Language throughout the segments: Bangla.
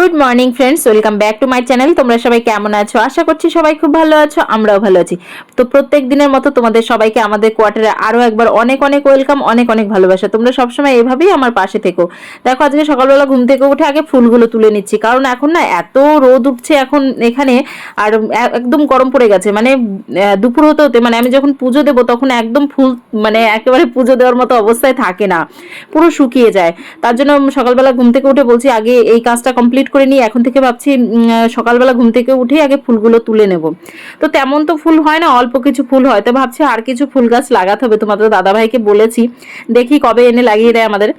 Good morning friends welcome back to my channel তোমরা সবাই কেমন আছো? আশা করছি সবাই খুব ভালো আছো, আমরাও ভালো আছি। তো প্রত্যেক দিনের মতো তোমাদের সবাইকে আমাদের কোয়ার্টারে আরও একবার অনেক অনেক ওয়েলকাম, অনেক অনেক ভালোবাসা। তোমরা সবসময় এভাবেই আমার পাশে থেকো। দেখো, আজকে সকালবেলা ঘুম থেকে উঠে আগে ফুলগুলো তুলে নিচ্ছি, কারণ এখন না এত রোদ উঠছে এখন এখানে, আর একদম গরম পড়ে গেছে। মানে দুপুর হতে হতে মানে আমি যখন পুজো দেবো তখন একদম ফুল মানে একেবারে পুজো দেওয়ার মতো অবস্থায় থাকে না। পুরো শুকিয়ে যায়। তার জন্য সকালবেলা ঘুম থেকে উঠে বলছি, আগে এই কাজটা কমপ্লিট করে নিই এখন থেকে ভাবছি সকালবেলা ঘুম থেকে উঠে আগে ফুলগুলো তুলে নেব। তো তেমন তো ফুল হয় না অল্প কিছু ফুল হয়। তো ভাবছি আর কিছু ফুল গাছ লাগাতে হবে। তোমাদের দাদাভাইকে বলেছি দেখি কবে এনে লাগিয়ে দেয় আমাদের।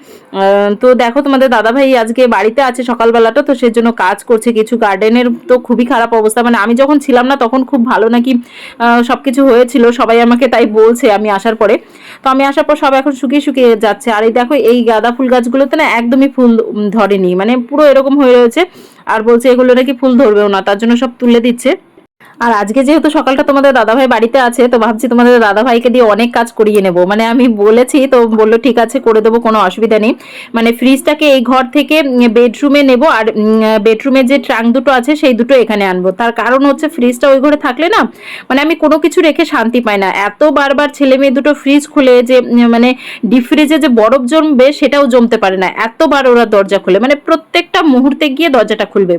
তো দেখো তোমাদের দাদাভাই আজকে বাড়িতে আছে সকালবেলাটা তো সেই জন্য কাজ করছে। কিছু গার্ডেনের তো খুবই খারাপ অবস্থা। মানে আমি যখন ছিলাম না তখন খুব ভালো নাকি আহ, সবকিছু হয়েছিল। সবাই আমাকে তাই বলছে আমি আসার পরে। তো আমি আসার পর সব এখন শুকিয়ে শুকিয়ে যাচ্ছে। আর এই দেখো এই গাঁদা ফুল গাছগুলোতে না একদমই ফুল ধরেনি। মানে পুরো এরকম হয়ে রয়েছে আর বলছে এগুলো নাকি ফুল ধরবেও না তার জন্য সব তুলে দিচ্ছে। আর আজকে যেহেতু সকালটা তোমাদের দাদাভাই বাড়িতে আছে, তো ভাবছি তোমাদের দাদাভাইকে দিয়ে অনেক কাজ করিয়ে নেব। মানে আমি বলেছি, তো বলল ঠিক আছে, করে দেবো, কোনো অসুবিধা নেই। মানে ফ্রিজটাকে এই ঘর থেকে বেডরুমে নেব আর বেডরুমে যে ট্রাঙ্ক দুটো আছে, সেই দুটো এখানে আনব। তার কারণ হচ্ছে ফ্রিজটা ওই ঘরে থাকলে না মানে আমি কোনো কিছু রেখে শান্তি পাই না। এত বারবার ছেলে মেয়ে দুটো ফ্রিজ খুলে যে মানে ডিপ ফ্রিজে যে বরফ জমবে, সেটাও জমতে পারে না। এতবার ওরা দরজা খুলে মানে প্রত্যেকটা মুহূর্তে গিয়ে দরজাটা খুলবে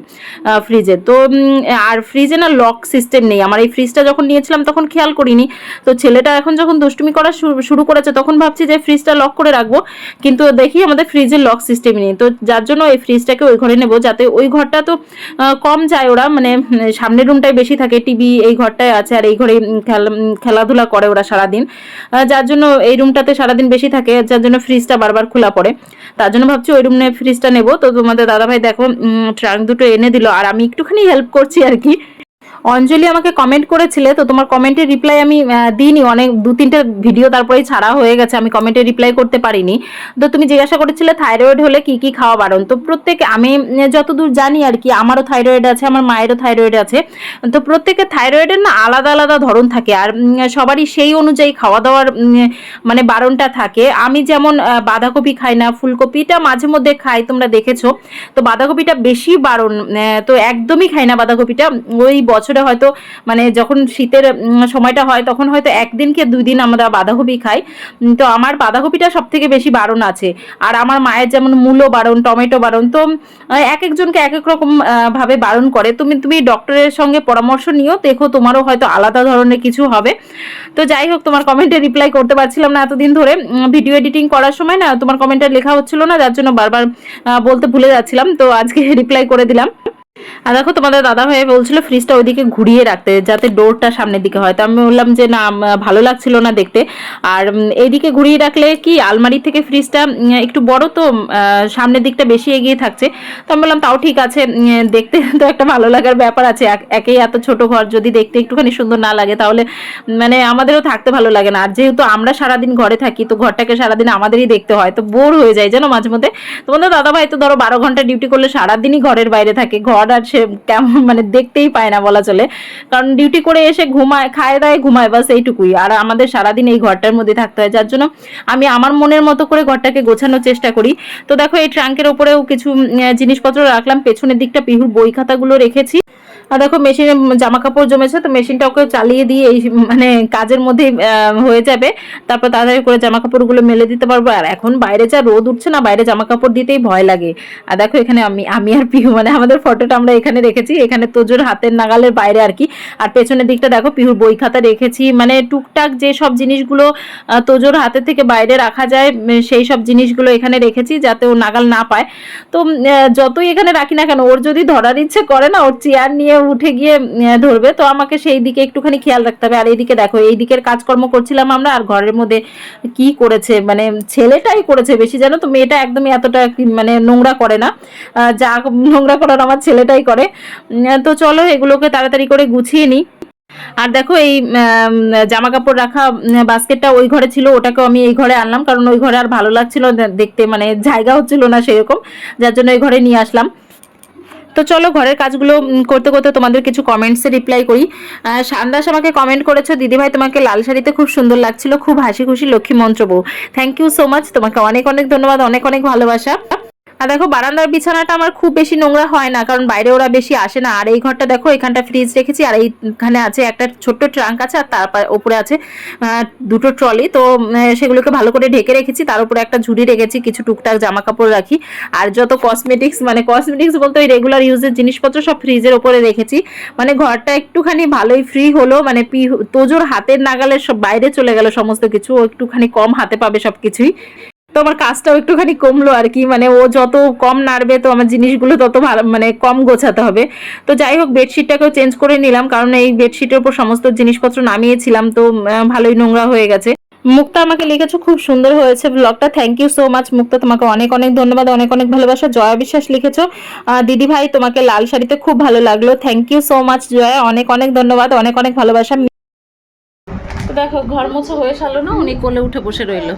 ফ্রিজে। তো আর ফ্রিজে না লক সিস্টেম নেই। আমার এই ফ্রিজটা যখন নিয়েছিলাম তখন খেয়াল করিনি। তো ছেলেটা এখন যখন দুষ্টুমি করা শুরু- করেছে তখন ভাবছি যে ফ্রিজটা লক করে রাখব। কিন্তু দেখি আমাদের ফ্রিজের লক সিস্টেম নেই। তো যার জন্য এই ফ্রিজটাকে ওই ঘরে নেব যাতে ওই ঘরটা তো কম যায় ওরা। মানে সামনের রুমটাই বেশি থাকে। টিভি এই ঘরটায় আছে আর এই ঘরে খেলা- খেলাধুলা করে ওরা সারাদিন। যার জন্য এই রুমটাতে সারাদিন বেশি থাকে। যার জন্য ফ্রিজটা বারবার খোলা পড়ে। তার জন্য ভাবছি ওই রুমে ফ্রিজটা নেব। তো তোমাদের দাদাভাই দেখো ট্রাঙ্ক দুটো এনে দিল। আর আমি একটুখানি হেল্প করছি আর কি। অঞ্জলি আমাকে কমেন্ট করেছিলে, তো তোমার কমেন্টের রিপ্লাই আমি দিইনি। অনেক, দু, তিনটে ভিডিও তারপরেই ছাড়া হয়ে গেছে। আমি কমেন্টের রিপ্লাই করতে পারিনি। তো তুমি জিজ্ঞাসা করেছিলে থাইরয়েড হলে কি কি খাওয়া বারণ তো প্রত্যেক, আমি যতদূর জানি আর কি, আমারও থাইরয়েড আছে, আমার মায়েরও থাইরয়েড আছে। তো প্রত্যেকের থাইরয়েডের না আলাদা আলাদা ধরন থাকে। আর সবারই সেই অনুযায়ী খাওয়া দাওয়ার মানে বারণটা থাকে। আমি যেমন বাঁধাকপি খাই না ফুলকপিটা মাঝে মধ্যে খাই, তোমরা দেখেছ। তো বাঁধাকপিটা বেশি বারণ তো একদমই খাই না বাঁধাকপিটা। ওই বছরে হয়তো মানে যখন শীতের সময়টা হয়, তখন হয়তো একদিন কি দুই দিন আমরা বাঁধাকপি খাই। তো আমার বাঁধাকপিটা সব থেকে বেশি বারণ আছে। আর আমার মায়ের যেমন মূলো বারণ, টমেটো বারণ, তো এক একজনকে এক এক রকম ভাবে বারণ করে। তুমি তুমি ডক্টরের সঙ্গে পরামর্শ নিও, দেখো তোমারও হয়তো আলাদা ধরনের কিছু হবে। তো যাই হোক, তোমার কমেন্টে রিপ্লাই করতে পারছিলাম না এতদিন ধরে। ভিডিও এডিটিং করার সময় না, তোমার কমেন্টটা লেখা হচ্ছিল না, যার জন্য বারবার বলতে ভুলে যাচ্ছিলাম। তো আজকে রিপ্লাই করে দিলাম। আর দেখো তোমাদের দাদা ভাই বলছিল ফ্রিজটা ওইদিকে ঘুরিয়ে রাখতে, যাতে ডোরটা সামনের দিকে হয়। তো আমি বললাম যে, না ভালো লাগছিল না দেখতে। আর এইদিকে ঘুরিয়ে রাখলে কি, আলমারি থেকে ফ্রিজটা একটু বড় তো সামনের দিকটা বেশি এগিয়ে থাকছে। তো আমি বললাম, তাও ঠিক আছে দেখতে তো একটা ভালো লাগার ব্যাপার আছে। একেই এত ছোট ঘর যদি দেখতে একটুখানি সুন্দর না লাগে, তাহলে মানে আমাদেরও থাকতে ভালো লাগে না। আর যেহেতু আমরা সারাদিন ঘরে থাকি, তো ঘরটাকে সারাদিন আমাদেরই দেখতে হয়। তো বোর হয়ে যায় জানো মাঝে মধ্যে। তোমাদের দাদা ভাই তো ধরো বারো ঘণ্টা ডিউটি করলে সারাদিনই ঘরের বাইরে থাকে। ঘর আর সে কেমন মানে দেখতেই পায় না বলা চলে। কারণ ডিউটি করে এসে ঘুমায়, খায় দায় ঘুমায়, বাস এইটুকুই। আর আমাদের সারাদিন এই ঘরটার মধ্যে থাকতে হয়। যার জন্য আমি আমার মনের মতো করে ঘরটাকে গোছানোর চেষ্টা করি। তো দেখো এই ট্রাঙ্কের ওপরেও কিছু জিনিসপত্র রাখলাম। পেছনের দিকটা পিহুর বই খাতাগুলো রেখেছি। আর দেখো মেশিনে জামা কাপড় জমেছে, তো মেশিনটা ওকে চালিয়ে দিয়ে এই মানে কাজের মধ্যে হয়ে যাবে। তারপর তাড়াতাড়ি করে জামা কাপড়গুলো মেলে দিতে পারব। আর এখন বাইরে যা রোদ উঠছে না, বাইরে জামা কাপড় দিতেই ভয় লাগে। আর দেখো এখানে আমি আমি আর পিহু মানে আমাদের ফটোটা আমরা এখানে রেখেছি। এখানে তোজোর হাতের নাগালের বাইরে আর কি। আর পেছনের দিকটা দেখো পিহুর বই খাতা রেখেছি। মানে টুকটাক যে সব জিনিসগুলো তোজোর হাতে থেকে বাইরে রাখা যায় সেই সব জিনিসগুলো এখানে রেখেছি যাতে ও নাগাল না পায়। তো যতই এখানে রাখি না কেন, ওর যদি ধরার ইচ্ছে করে না, ওর চেয়ার নিয়ে উঠে গিয়ে ধরবে। তো আমাকে সেই দিকে একটুখানি খেয়াল রাখতে হবে। আর এইদিকে দেখো, এই দিকের কাজকর্ম করছিলাম আমরা, আর ঘরের মধ্যে কি করেছে মানে ছেলেটাই করেছে বেশি, জানো তো? মেয়েটা একদমই এতটা মানে নোংরা করে না। যা নোংরা করার আমার ছেলেটাই করে। তো চলো, এগুলোকে তাড়াতাড়ি করে গুছিয়ে নিই। আর দেখো, এই জামা কাপড় রাখা বাস্কেটটা ওই ঘরে ছিল, ওটাকেও আমি এই ঘরে আনলাম। কারণ ওই ঘরে আর ভালো লাগছিল দেখতে মানে জায়গা হচ্ছিল না সেরকম। যার জন্য এই ঘরে নিয়ে আসলাম। তো চলো ঘরের কাজগুলো করতে করতে তোমাদের কিছু কমেন্টসে রিপ্লাই করি। সান্দাস আমাকে কমেন্ট করেছ, দিদিভাই তোমাকে লাল শাড়িতে খুব সুন্দর লাগছিল, খুব হাসি খুশি লক্ষ্মী মন্ত্র বউ থ্যাংক ইউ সো মাচ তোমাকে অনেক অনেক ধন্যবাদ, অনেক অনেক ভালোবাসা। আর দেখো বারান্দার বিছানাটা আমার খুব বেশি নোংরা হয় না, কারণ বাইরে ওরা বেশি আসে না। আর এই ঘরটা দেখো, এখানটা ফ্রিজ রেখেছি, আর এইখানে আছে একটা ছোট্ট ট্রাঙ্ক আছে, আর তারপর ওপরে আছে দুটো ট্রলি তো সেগুলোকে ভালো করে ঢেকে রেখেছি, তার উপরে একটা ঝুড়ি রেখেছি, কিছু টুকটাক জামা কাপড় রাখি। আর যত কসমেটিক্স মানে কসমেটিক্স বলতে ওই রেগুলার ইউজের জিনিসপত্র সব ফ্রিজের ওপরে রেখেছি। মানে ঘরটা একটুখানি ভালোই ফ্রি হলো মানে পি তোজোর হাতের নাগালে সব বাইরে চলে গেল সমস্ত কিছু একটুখানি কম হাতে পাবে সব কিছুই তো আমার কাজটাও একটুখানি কমলো আর কি। মানে ও যত কম নাড়বে, তো আমার জিনিসগুলো তত ভালো মানে কম গোছাতে হবে। তো যাই হোক, বেডশিটটাকেও চেঞ্জ করে নিলাম, কারণ এই বেডশিটের উপর সমস্ত জিনিসপত্র নামিয়েছিলাম, তো ভালোই নোংরা হয়ে গেছে। মুক্তা আমাকে লিখেছো, খুব সুন্দর হয়েছে ব্লগটা thank you so much Mukta, তোমাকে অনেক অনেক ধন্যবাদ, অনেক অনেক ভালোবাসা, জয়া বিশ্বাস লিখেছো। দিদি ভাই, তোমাকে লাল শাড়িতে খুব ভালো লাগল thank you so much Joya, অনেক অনেক ধন্যবাদ, অনেক অনেক ভালোবাসা। দেখো, ঘর মোছা হয়ে সারলো না, উনি কোলে উঠে বসে রইল।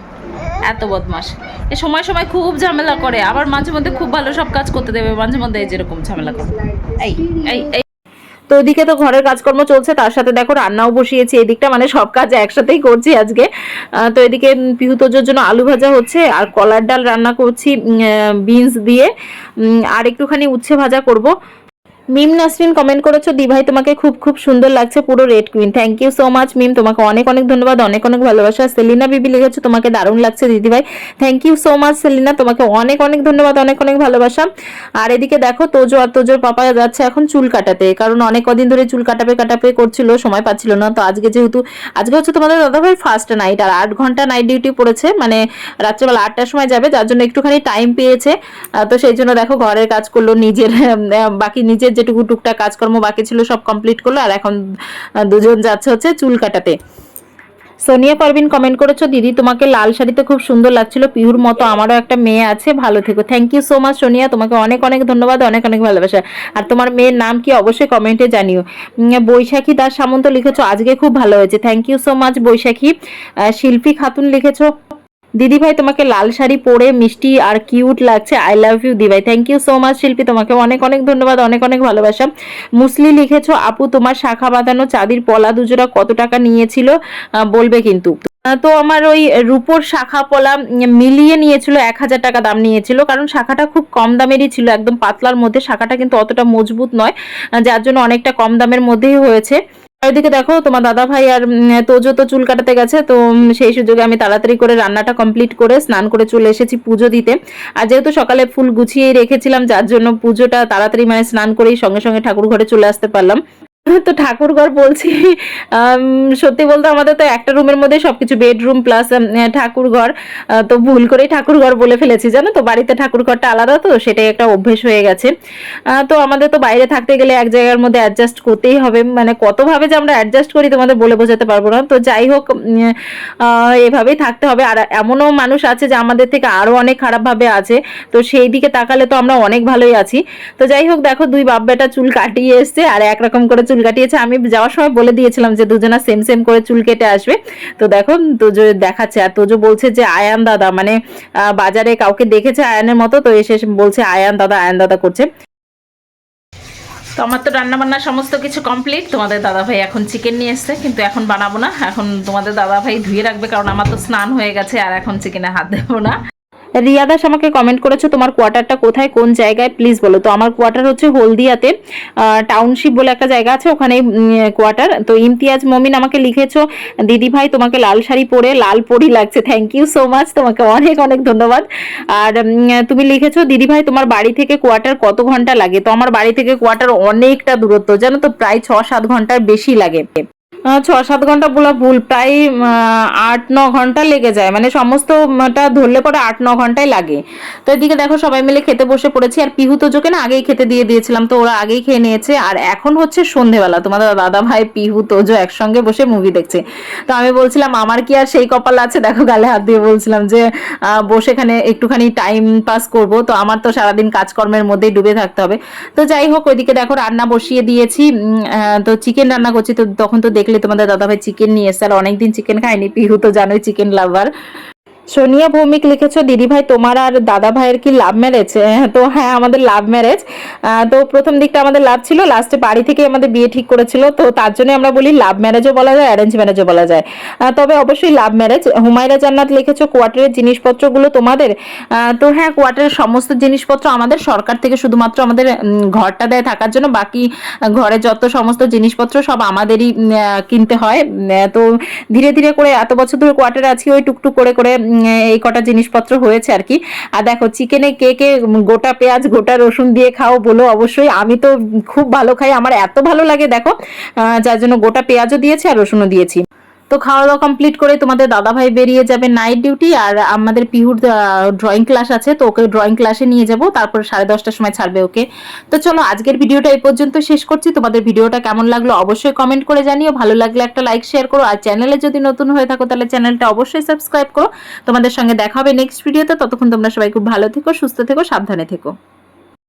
এত বদমাস এ সময় সময় খুব ঝামেলা করে আবার মাঝে মধ্যে খুব ভালো সব কাজ করতে দেবে মাঝে মধ্যে যেরকম ঝামেলা করে। এই এই তো ওদিকে তো ঘরের কাজকর্ম চলছে তার সাথে দেখো রান্নাও বসিয়েছি এদিকটা মানে সব কাজ একসাথেই করছি আজকে। তো এদিকে উম, পিহু তোজোর জন্য আলু ভাজা হচ্ছে আর কলার ডাল রান্না করছি বিনস দিয়ে। আর একটুখানি উচ্ছে ভাজা করব। মিম নাসরিন কমেন্ট করেছ, দি ভাই তোমাকে খুব খুব সুন্দর লাগছে, পুরো red queen thank you so much Mim. তোমাকে অনেক অনেক ধন্যবাদ, অনেক অনেক ভালোবাসা। সেলিনা বিবি লিখেছো, তোমাকে দারুণ লাগছে, দিদি ভাই। Thank you so much Selina. তোমাকে অনেক অনেক ধন্যবাদ, অনেক অনেক ভালোবাসা। আর এদিকে দেখো, তোজো আর তোজোর পাপা যাচ্ছে এখন চুল কাটাতে। কারণ অনেক কদিন ধরে চুল কাটাপে কাটাপে করছিল, সময় পাচ্ছিল না। তো আজকে যেহেতু, আজকে হচ্ছে তোমাদের দাদাভাই ফার্স্ট নাইট আর আট ঘণ্টা নাইট ডিউটি পড়েছে। মানে রাত্রেবেলা আটটার সময় যাবে, যার জন্য একটুখানি টাইম পেয়েছে। তো সেই জন্য দেখো, ঘরের কাজ করল, নিজের বাকি নিজের যেটুকু টুকটাক কাজকর্ম বাকি ছিল সব কমপ্লিট করল আর এখন দুজন যাচ্ছে হচ্ছে চুল কাটাতে। সোনিয়া পারভিন কমেন্ট করেছ দিদি তোমাকে লাল শাড়িতে খুব সুন্দর লাগছিল পিহুর মতো আমারও একটা মেয়ে আছে ভালো থেকো। Thank you so much Sonia তোমাকে অনেক অনেক ধন্যবাদ অনেক অনেক ভালোবাসা। আর তোমার মেয়ের নাম কি অবশ্যই কমেন্টে জানিও। বৈশাখী দাস সামন্ত লিখেছো আজকে খুব ভালো হয়েছে thank you so much Baishakhi. Shilpi Khatun লিখেছো দিদি ভাই তোমাকে লাল শাড়ি পরে মিষ্টি আর কিউট লাগছে। আই লাভ ইউ দিদি ভাই thank you so much Shilpi. তোমাকে অনেক অনেক ধন্যবাদ, অনেক অনেক ভালোবাসা। মুসলি লিখেছো, আপু, তোমার শাখা বাঁধানো চাঁদির পলা দুজোড়া কত টাকা নিয়েছিল? বলবে কিন্তু। তো আমার ওই রূপোর শাখা পলা মিলিয়ে নিয়েছিল এক হাজার টাকা দাম নিয়েছিল, কারণ শাখাটা খুব কম দামেরই ছিল, একদম পাতলার মধ্যে। শাখাটা কিন্তু অতটা মজবুত নয় যার জন্য অনেকটা কম দামের মধ্যেই হয়েছে। ওইদিকে দেখো, তোমার দাদা ভাই আর তোজো তো চুল কাটাতে গেছে, তো সেই সুযোগে আমি তাড়াতাড়ি করে রান্নাটা কমপ্লিট করে স্নান করে চলে এসেছি পুজো দিতে। আর যেহেতু সকালে ফুল গুছিয়ে রেখেছিলাম, যার জন্য পুজোটা তাড়াতাড়ি মানে স্নান করেই সঙ্গে সঙ্গে ঠাকুর ঘরে চলে আসতে পারলাম। তো ঠাকুর ঘর বলছি সত্যি বলতে আমাদের তো একটা রুমের মধ্যে সবকিছু বেডরুম প্লাস ঠাকুর ঘর তো ভুল করেই ঠাকুর ঘর বলে ফেলেছি, জানো তো? বাড়িতে ঠাকুর ঘরটা আলাদা তো, সেটাই একটা অভ্যেস হয়ে গেছে। তো আমাদের তো বাইরে থাকতে গেলে এক জায়গার মধ্যে অ্যাডজাস্ট করতেই হবে। মানে কতভাবে যে আমরা অ্যাডজাস্ট করি তোমাদের বলে বোঝাতে পারব না। তো যাই হোক এভাবেই থাকতে হবে। আর এমনও মানুষ আছে যে আমাদের থেকে আরও অনেক খারাপভাবে আছে। তো সেই দিকে তাকালে তো আমরা অনেক ভালোই আছি। তো যাই হোক, দেখো দুই বাপ বেটা চুল কাটিয়ে এসছে, আর একরকম করে চুল কাটিয়েছে, আমি যাওয়ার সময় বলে দিয়েছিলাম যে দুজনা সেম সেম করে চুল কেটে আসবে। তো দেখো, তোজো দেখাচ্ছে, আর তোজো বলছে যে, আয়ান দাদা মানে বাজারে কাউকে দেখেছে আয়ানের মতো, তো এসে বলছে, আয়ান দাদা আয়ান দাদা করছে। তো আমার তো রান্না বান্না সমস্ত কিছু কমপ্লিট তোমাদের দাদা ভাই এখন চিকেন নিয়ে এসছে, কিন্তু এখন বানাবো না। এখন তোমাদের দাদা ভাই ধুয়ে রাখবে, কারণ আমার তো স্নান হয়ে গেছে, আর এখন চিকেনে হাত দেবো না। রিয়া দাস আমাকে কমেন্ট করেছ, তোমার কোয়ার্টারটা কোথায়? কোন জায়গায়? প্লিজ বলো। তো আমার কোয়ার্টার হচ্ছে হলদিয়াতে টাউনশিপ বলে একটা জায়গা আছে, ওখানে কোয়ার্টার তো ইমতিয়াজ মমিন আমাকে লিখেছো, দিদি ভাই, তোমাকে লাল শাড়ি পরে লাল পরি লাগছে। থ্যাংক ইউ সো মাচ তোমাকে অনেক অনেক ধন্যবাদ। আর তুমি লিখেছো, দিদি ভাই, তোমার বাড়ি থেকে কোয়ার্টার কত ঘণ্টা লাগে? তো আমার বাড়ি থেকে কোয়ার্টার অনেকটা দূরত্ব, জানো তো, প্রায় ছ সাত ঘণ্টার বেশি লাগে। ছ সাত ঘণ্টা বলা ভুল, প্রায় আট ন ঘণ্টা লেগে যায়। মানে সমস্তটা ধরলে পরে আট ন ঘন্টাই লাগে। তো এদিকে দেখো সবাই মিলে খেতে বসে পড়েছি। আর পিহু তোজোকে না আগেই খেতে দিয়ে দিয়েছিলাম, তো ওরা আগেই খেয়ে নিয়েছে। আর এখন হচ্ছে সন্ধেবেলা। তোমাদের দাদা ভাই, পিহু, তোজো একসঙ্গে বসে মুভি দেখছে। তো আমি বলছিলাম, আমার কি আর সেই কপাল আছে? দেখো, গালে হাত দিয়ে বলছিলাম যে বসে এখানে একটুখানি টাইম পাস করব। তো আমার তো সারাদিন কাজকর্মের মধ্যেই ডুবে থাকতে হবে। তো যাই হোক, ওইদিকে দেখো রান্না বসিয়ে দিয়েছি। তো চিকেন রান্না করছি। তো তখন তো দেখলে তোমাদের দাদাভাই চিকেন নিয়ে এসে আর অনেকদিন চিকেন খাইনি পিহু তো জানোই চিকেন লাভার সোনিয়া ভৌমিক লিখেছো দিদি ভাই তোমার আর দাদা ভাইয়ের কি লাভ ম্যারেজ তো হ্যাঁ আমাদের লাভ ম্যারেজ তো প্রথম দিকটা আমাদের লাভ ছিল লাস্টে বাড়ি থেকে আমাদের বিয়ে ঠিক করেছিল, তো তার জন্য আমরা বলি লাভ ম্যারেজও বলা যায় অ্যারেঞ্জ ম্যারেজও বলা যায়। তবে অবশ্যই লাভ ম্যারেজ হুমায়রা জান্নাত লিখেছো কোয়ার্টারের জিনিসপত্রগুলো তোমাদের। তো হ্যাঁ কোয়ার্টারের সমস্ত জিনিসপত্র আমাদের সরকার থেকে শুধুমাত্র আমাদের ঘরটা দেয় থাকার জন্য, বাকি ঘরে যত সমস্ত জিনিসপত্র সব আমাদেরই কিনতে হয়। তো ধীরে ধীরে করে এত বছর ধরে কোয়ার্টারে আছি, ওই টুকটুক করে করে এই কটা জিনিসপত্র হয়েছে আর কি। আর দেখো চিকেনে কে কে গোটা পেঁয়াজ, গোটা রসুন দিয়ে খাও বলো অবশ্যই। আমি তো খুব ভালো খাই, আমার এত ভালো লাগে দেখো। যার জন্য গোটা পেঁয়াজও দিয়েছি আর রসুনও দিয়েছি। তো খাওয়া দাওয়া কমপ্লিট করে তোমাদের দাদাভাই বেরিয়ে যাবে নাইট ডিউটি আর আমাদের পিহুর ড্রয়িং ক্লাস আছে, তো ওকে ড্রয়িং ক্লাসে নিয়ে যাব। তারপর সাড়ে দশটার সময় ছাড়বে ওকে। তো চলো, আজকের ভিডিওটা এই পর্যন্ত শেষ করছি। তোমাদের ভিডিওটা কেমন লাগল অবশ্যই কমেন্ট করে জানিও। ভালো লাগলে একটা লাইক শেয়ার করো। আর চ্যানেলে যদি নতুন হয়ে থাকো, তাহলে চ্যানেলটা অবশ্যই সাবস্ক্রাইব করো। তোমাদের সঙ্গে দেখা হবে নেক্সট ভিডিওতে ততক্ষণ তোমরা সবাই খুব ভালো থেকো, সুস্থ থেকো, সাবধানে থেকো।